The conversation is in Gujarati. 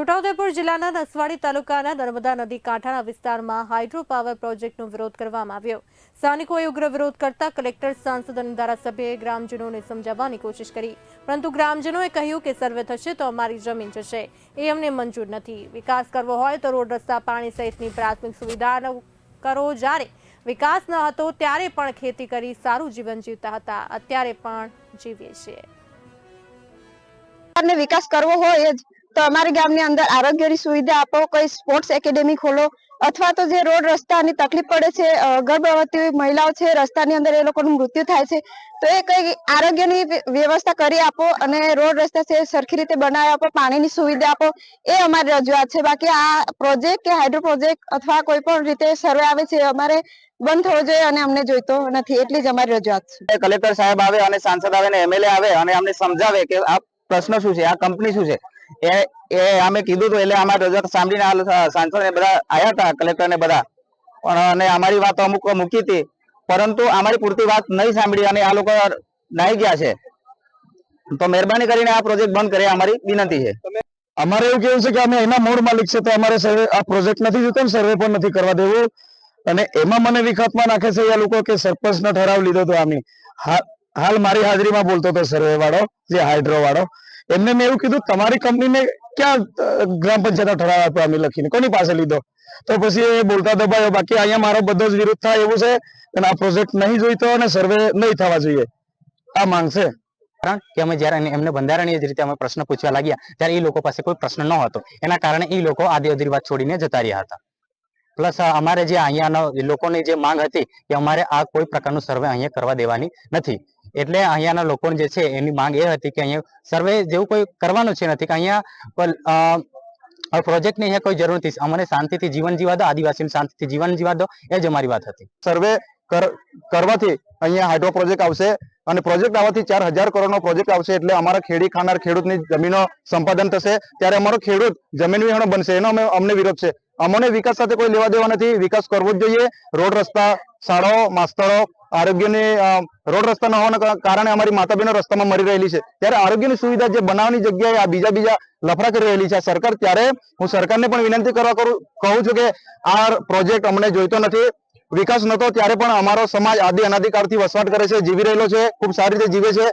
છોટાઉદેપુર જિલ્લાના નસવાડી તાલુકાના નર્મદા નદી કાંઠાના વિસ્તારમાં હાઇડ્રો પાવર પ્રોજેક્ટનો વિરોધ કરવામાં આવ્યો. સ્થાનિકોએ ઉગ્ર વિરોધ કરતા કલેક્ટર, સાંસદ અને ધારાસભ્યએ ગ્રામજનોને સમજાવવાની કોશિશ કરી. પરંતુ ગ્રામજનોએ કહ્યું કે સર્વે થશે તો અમારી જમીન જશે. એ અમને મંજૂર નથી. વિકાસ કરવો હોય તો રોડ, રસ્તા, પાણી સહિતની પ્રાથમિક સુવિધા કરો. જ્યારે વિકાસ ન હતો ત્યારે પણ ખેતી કરી સારું જીવન જીવતા હતા. અત્યારે પણ જીવીએ છીએ. વિકાસ કરવો હોય તો અમારા ગામની અંદર આરોગ્યની સુવિધા આપો, કોઈ સ્પોર્ટ્સ એકેડેમી ખોલો, અથવા તો જે રોડ રસ્તાની તકલીફ પડે છે ગર્ભવતી મહિલાઓ છે, રસ્તાની અંદર એ લોકોનું મૃત્યુ થાય છે, તો એ કઈ આરોગ્યની વ્યવસ્થા કરી આપો અને રોડ રસ્તા છે સરખી રીતે બનાવી આપો, પાણીની સુવિધા આપો, એ અમારી રજૂઆત છે. બાકી આ પ્રોજેક્ટ કે હાઇડ્રો પ્રોજેક્ટ અથવા કોઈ પણ રીતે સર્વે આવે છે અમારે બંધ થવો જોઈએ અને અમને જોઈતો નથી, એટલી જ અમારી રજૂઆત છે. કલેક્ટર સાહેબ આવે અને સાંસદ આવે ને એમએલએ આવે અને અમને સમજાવે કે આ પ્રશ્ન શું છે, આ કંપની શું છે? એ એ અમે કીધું હતું એટલે અમારી રજૂઆત સાંભળીને સાંસદ ને બધા આવ્યા હતા કલેક્ટર ને બધા. પણ અને અમારી વાત અમુક મૂકી હતી. પરંતુ અમારી પૂરતી વાત નહીં સાંભળી અને આ લોકો નાઈ ગયા છે. તો મહેરબાની કરીને આ પ્રોજેક્ટ બંધ કરે અમારી વિનંતી છે. અમારે એવું કેવું છે કે અમે એના મૂળ માલિક છે તો અમારે સર્વે, આ પ્રોજેક્ટ નથી જોતો ને સર્વે પણ નથી કરવા દેવું. અને એમાં મને વિખતમાં નાખે છે એ લોકો કે સરપંચનો ઠરાવ લીધો હતો આમની. હા- હાલ મારી હાજરીમાં બોલતો હતો સર્વે વાળો જે હાઇડ્રો વાળો. એમને મેં એવું કીધું, તમારી કંપનીને ક્યાં ગ્રામ પંચાયત ઠરાવ આપ્યો અમે લખીને? કોની પાસે લીધો? તો પછી એ બોલતા દબાયો બાકી અહીંયા મારો બધો જ વિરોધ થાય એવું છે, અને આ પ્રોજેક્ટ નહીં જોઈતો અને સર્વે નહીં થવા જોઈએ. આ માંગ છે. કે અમે જ્યારે એમને બંધારણીય રીતે અમે પ્રશ્ન પૂછવા લાગ્યા, ત્યારે એ લોકો પાસે કોઈ પ્રશ્ન ન હતો એના કારણે એ લોકો આદિ અધિર વાત છોડીને જતા રહ્યા હતા. પ્લસ અમારે જે અહીંયાનો લોકોની જે માંગ હતી કે અમારે આ કોઈ પ્રકારનું સર્વે અહીંયા કરવા દેવાની નથી. એટલે અહીંયાના લોકો જે છે એની માંગ એ હતી કે અહીંયા સર્વે જેવું કોઈ કરવાનું છે નથી, કે અહીંયા પ્રોજેક્ટની અહીંયા કોઈ જરૂર નથી. અમને શાંતિથી જીવન જીવા દો આદિવાસીને શાંતિથી જીવન જીવા દો, એ જ અમારી વાત હતી. સર્વે કરવાથી અહીંયા હાઇડ્રો પ્રોજેક્ટ આવશે અને પ્રોજેક્ટ આવવાથી ચાર હજાર કરોડનો પ્રોજેક્ટ આવશે એટલે અમારા ખેડી ખાનાર ખેડૂતની જમીનો સંપાદન થશે. ત્યારે અમારો ખેડૂત જમીન વિહોણો બનશે. એનો અમે, અમને વિરોધ છે. અમને વિકાસ સાથે કોઈ લેવા દેવા નથી. વિકાસ કરવો જ જોઈએ. રોડ રસ્તા, શાળાઓ, માસ્તરો આરોગ્યની રોડ રસ્તા ન હોવાના કારણે અમારી માતા બહેનો રસ્તામાં મરી રહેલી છે. ત્યારે આરોગ્યની સુવિધા જે બનાવવાની જગ્યાએ આ બીજા બીજા લફડા કરી રહેલી છે સરકાર, ત્યારે હું સરકારને પણ વિનંતી કરવા કરું, કહું છું કે આ પ્રોજેક્ટ અમને જોઈતો નથી. વિકાસ નતો ત્યારે પણ અમારો સમાજ આદિ અનાદિકાળથી વસવાટ કરે છે, જીવી રહેલો છે, ખૂબ સારી રીતે જીવે છે.